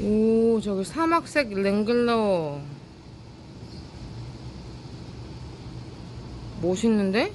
오, 저기 사막색 랭글러. 멋있는데?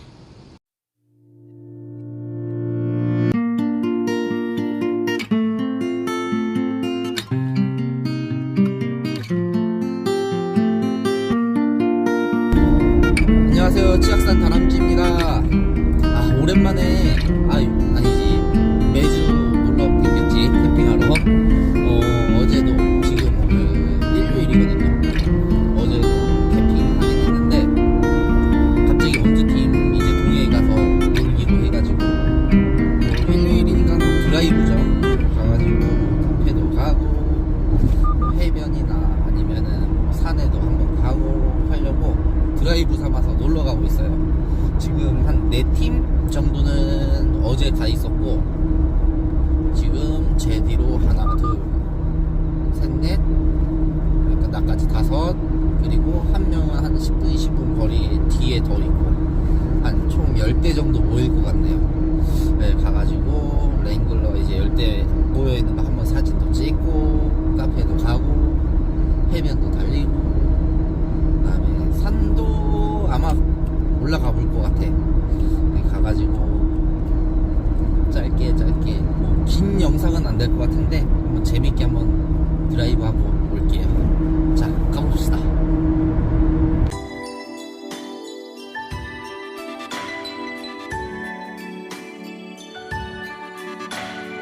긴 영상은 안 될 것 같은데 한번 재밌게 한번 드라이브 하고 올게요. 자 가봅시다.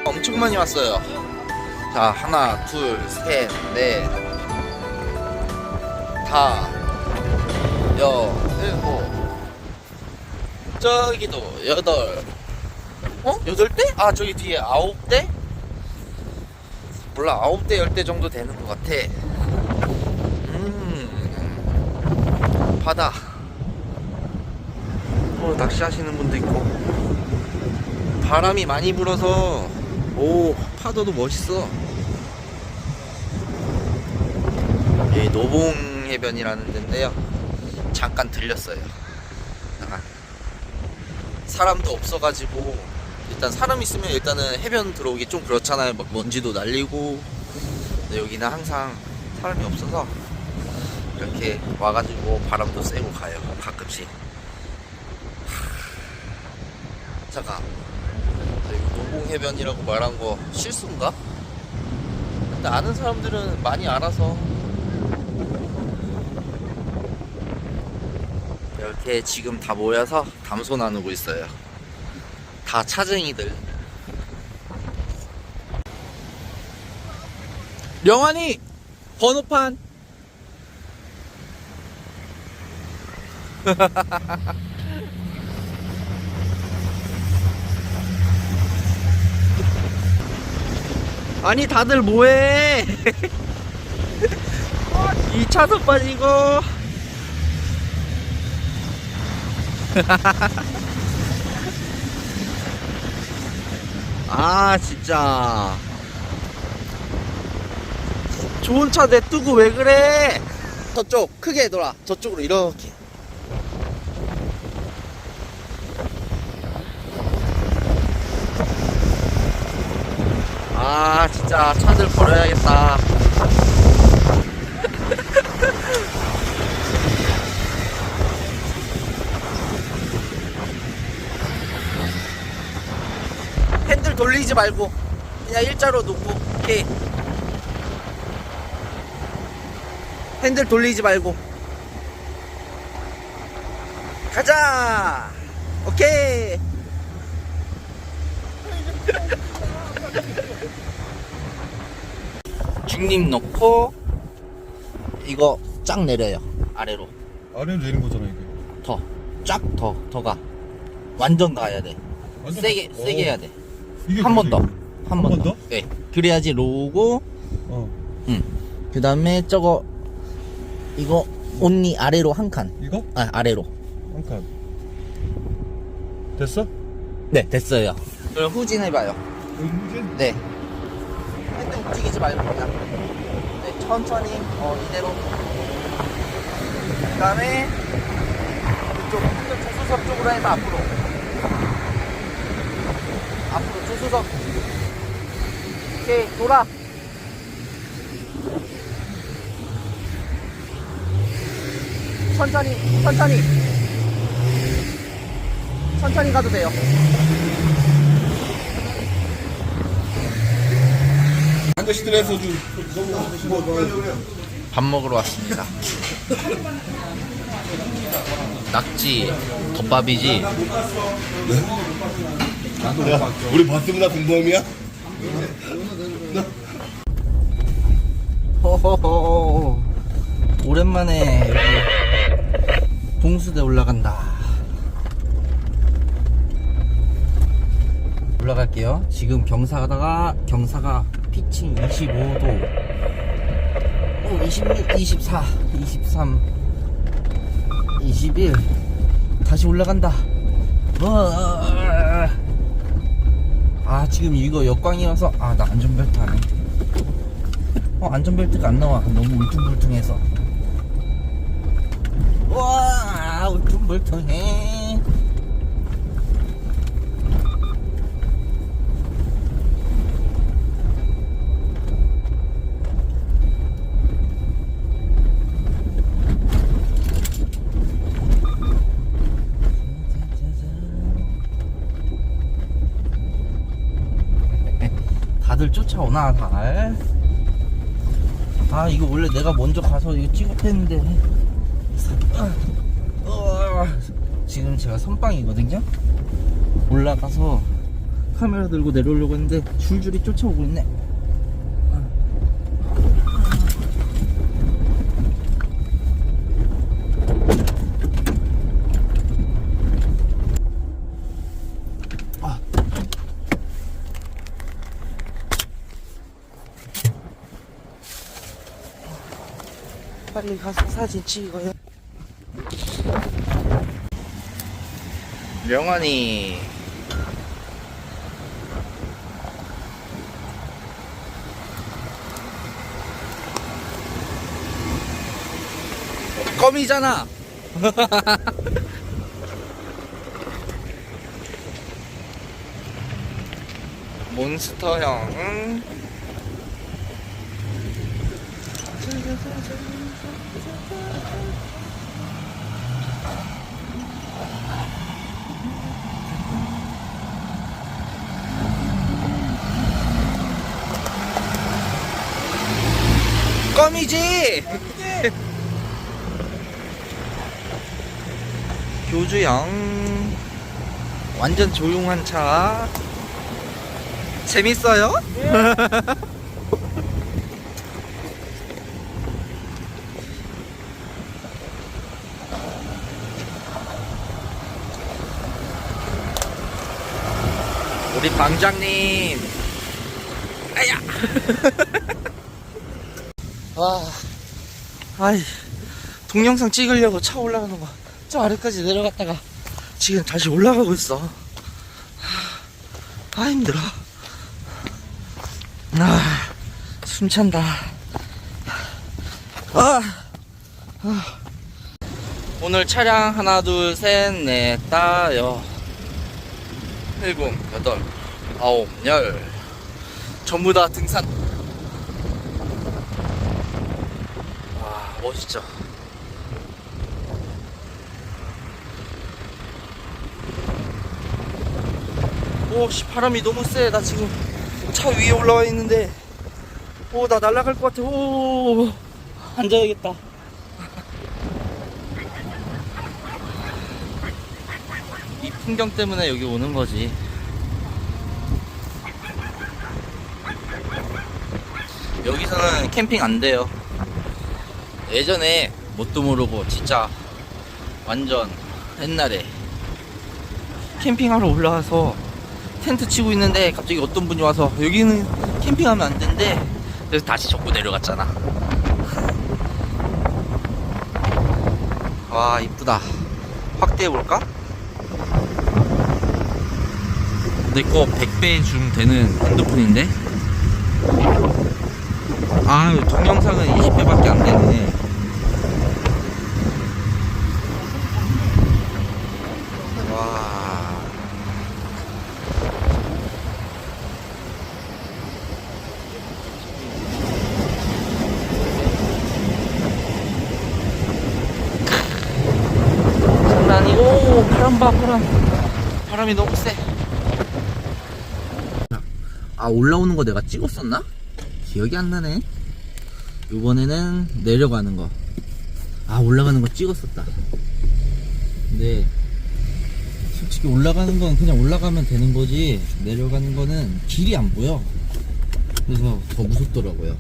엄청 많이 왔어요. 자, 하나, 둘, 셋, 넷, 다, 여, 일곱, 저기도 여덟, 어? 여덟 대? 아, 저기 뒤에 아홉 대? 몰라, 아홉 대, 열대 정도 되는 것 같아. 음, 바다. 어, 낚시하시는 분도 있고. 바람이 많이 불어서 오 파도도 멋있어 이 노봉 해변이라는 데인데요 잠깐 들렸어요 아, 사람도 없어가지고 일단 사람 있으면 일단은 해변 들어오기 좀 그렇잖아요. 막 먼지도 날리고. 근데 여기는 항상 사람이 없어서 이렇게 와가지고 바람도 쐬고 가요 가끔씩. 잠깐. 저 이거 노봉해변이라고 말한 거 실수인가? 근데 아는 사람들은 많이 알아서 이렇게 지금 다 모여서 담소 나누고 있어요 다 차쟁이들. 명환이 번호판. 아니 다들 뭐해? 2차도 빠지고 아 진짜. 좋은 차 내두고 왜 그래? 저쪽 크게 돌아. 저쪽으로 이렇게. 아 진짜 차들 버려야겠다 돌리지 말고 그냥 일자로 놓고 오케이. 핸들 돌리지 말고. 가자! 오케이. 중립 넣고 이거 쫙 내려요 아래로. 아래로 내는 거잖아 이게. 더. 쫙 더. 더 가. 완전 가야 돼. 완전 세게 가- 세게 어. 해야 돼 이게 한 번 더. 뭐지, 한한번번 더? 더? 네 그래야지 이게? 어. 그 다음에 저거 이거 온니 아래로 한 칸. 이거? 아 아래로. 한 칸. 됐어? 네 됐어요. 그럼 후진해봐요. 은진. 네. 핸들 움직이지 말고 그냥 네 천천히 어 이대로. 그 다음에 이쪽 핸들 조수석 쪽으로 해봐 앞으로 앞으로 조 수석. 오케이 돌아. 천천히 천천히. 천천히 가도 돼요. 아저씨들의 소주. 밥 먹으러 왔습니다. 낙지 덮밥이지 야, 우리 봤습니다, 공범이야? 호호호. 오랜만에 여기 봉수대 올라간다. 올라갈게요. 지금 경사가다가 경사가 피칭 25도. 오, 26, 24 23 21 다시 올라간다. 우와. 아 지금 이거 역광이어서 아 나 안전벨트 안해 어 안전벨트가 안 나와. 너무 울퉁불퉁해서. 와 울퉁불퉁해 다들 쫓아오나 달? 아 이거 원래 내가 먼저 가서 이거 찍었했는데. 어, 지금 제가 선빵이거든요? 올라가서 카메라 들고 내려오려고 했는데 줄줄이 쫓아오고 있네 빨리 가서 사진 찍어요. 명환이 껌이잖아. 몬스터 형. 응? 껌이지. 교주형 완전 조용한 차 재밌어요? 우리 방장님. 아야! 와 아이 동영상 찍으려고 차 올라가는 거. 저 아래까지 내려갔다가 지금 다시 올라가고 있어. 아 힘들어. 아 숨찬다. 아, 아. 오늘 차량 하나 둘 셋넷 다여 일곱 여덟 아홉 열. 전부 다 등산. 와 멋있죠? 오씨 바람이 너무 세 나 지금 차 위에 올라와 있는데. 오 나 날아갈 것 같아. 오 앉아야겠다 풍경 때문에 여기 오는 거지. 여기서는 캠핑 안 돼요. 예전에 뭣도 모르고 진짜 완전 옛날에 캠핑하러 올라와서 텐트 치고 있는데 갑자기 어떤 분이 와서 여기는 캠핑하면 안 된대. 그래서 다시 접고 내려갔잖아. 와 이쁘다. 확대해 볼까? 근데 꼭 100배쯤 되는 핸드폰인데? 아 동영상은 20배밖에 안 되네. 파람이 너무 세. 아 올라오는 거 내가 찍었었나? 기억이 안 나네. 이번에는 내려가는 거. 아 올라가는 거 찍었었다. 근데 솔직히 올라가는 건 그냥 올라가면 되는 거지 내려가는 거는 길이 안 보여. 그래서 더 무섭더라고요.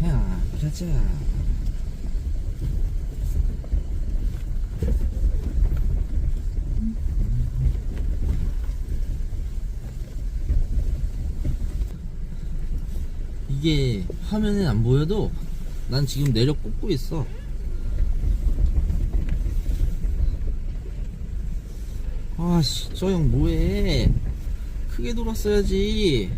자, 가자. 이게 화면에 안 보여도 난 지금 내려 꽂고 있어. 아씨, 저 형 뭐해? 크게 돌았어야지.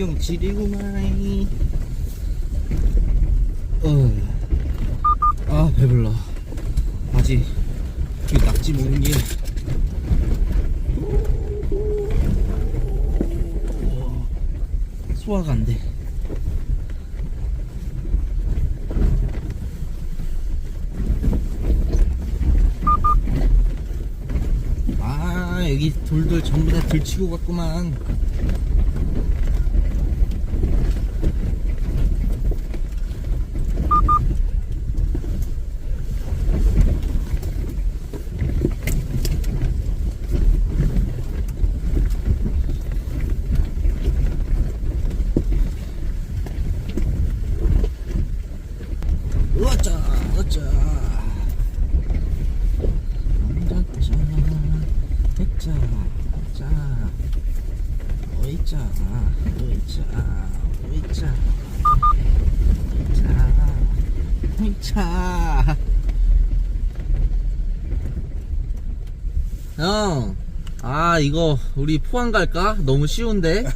풍경 지리구만 어. 아 배불러. 아직 그 낙지 먹는 게. 소화가 안돼. 아 여기 돌돌 전부 다 들치고 갔구만 으아짜 으아짜 앉았자 했자 자 어이자 어이자 어이자 어이자 어이자 형, 아 이거 우리 포항 갈까? 너무 쉬운데?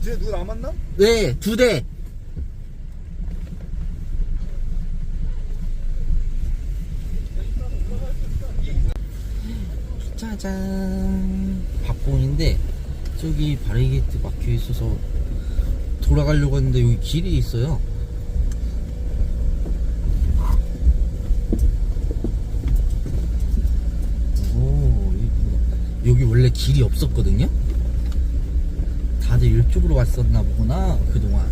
이제 누구 남았나? 네, 두 대. 짜잔. 박봉인데 저기 바리게이트 막혀 있어서 돌아가려고 했는데 여기 길이 있어요. 오, 여기- 원래 길이 없었거든요. 다 다들 이쪽으로 왔었나 보구나 그동안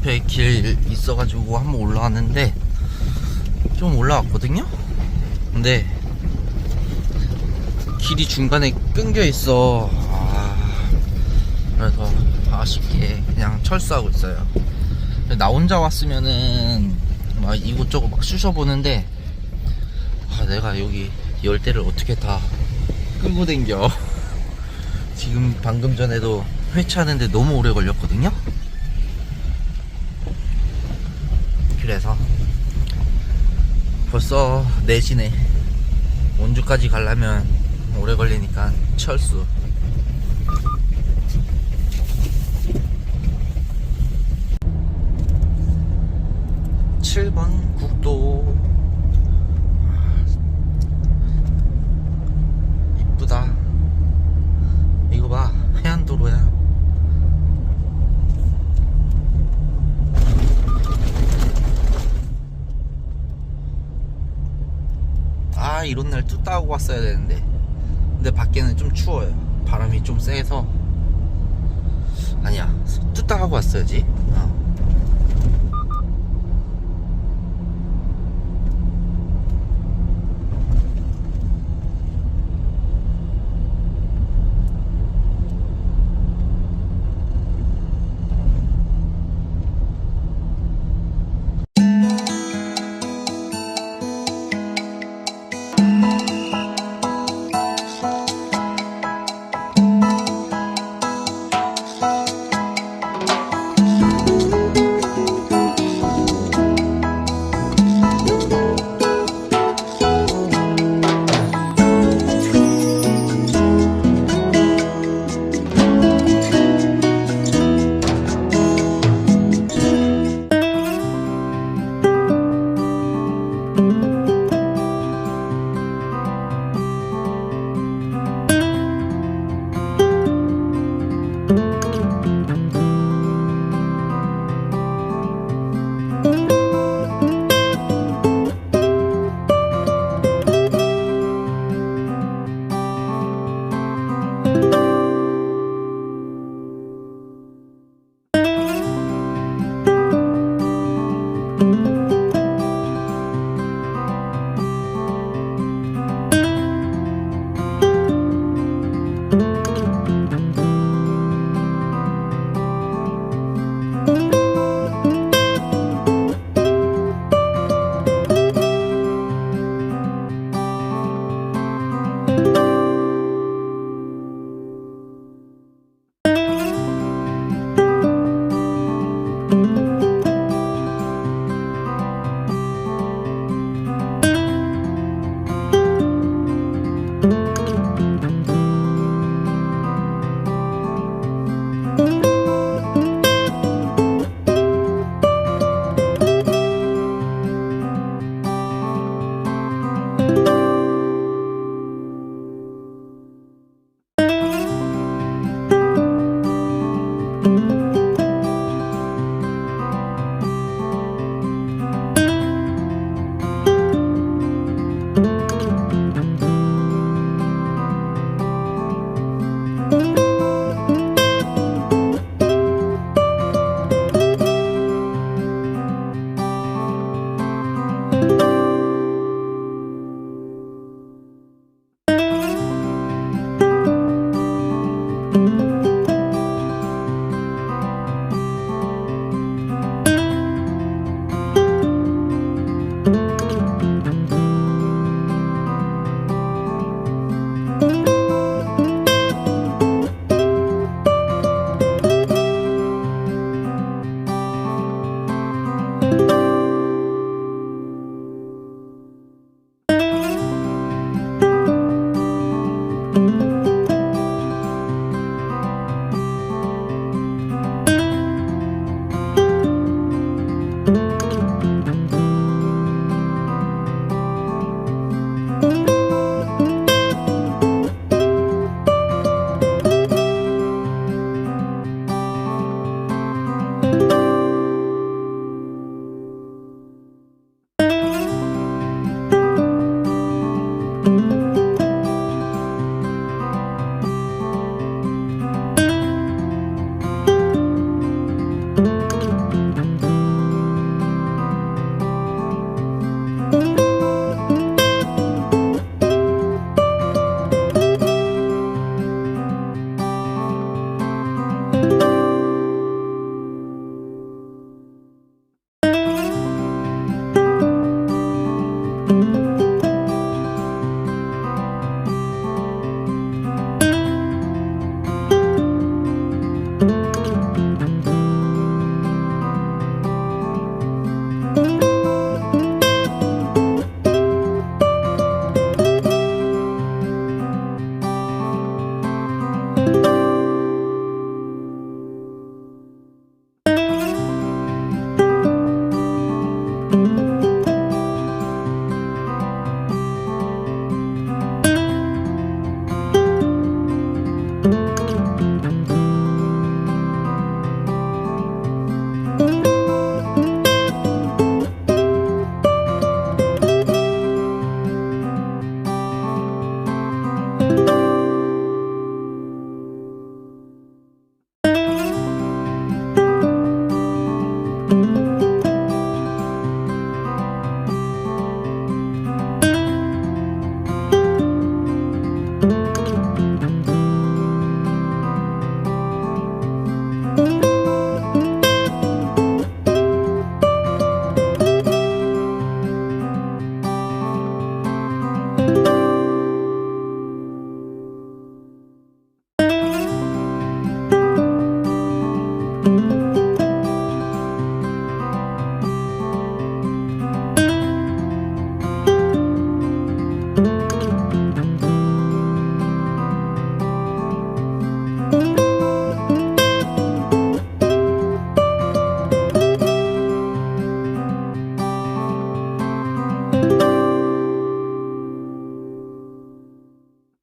옆에 길 있어가지고 한번 올라왔는데 좀 올라왔거든요? 근데 길이 중간에 끊겨 있어. 아, 그래서 아쉽게 그냥 철수하고 있어요. 나 혼자 왔으면은 막 이곳저곳 막 쑤셔보는데 아, 내가 여기 열대를 어떻게 다 끌고 댕겨. 지금 방금 전에도 회차하는데 너무 오래 걸렸거든요. 그래서 벌써 4시네. 원주까지 가려면 오래 걸리니까 철수. 칠번 국도 이쁘다 이거 봐 해안도로야 아 이런 날 뚜따 하고 왔어야 되는데. 근데 밖에는 좀 추워요. 바람이 좀 세서. 아니야. 뚜따 하고 왔어야지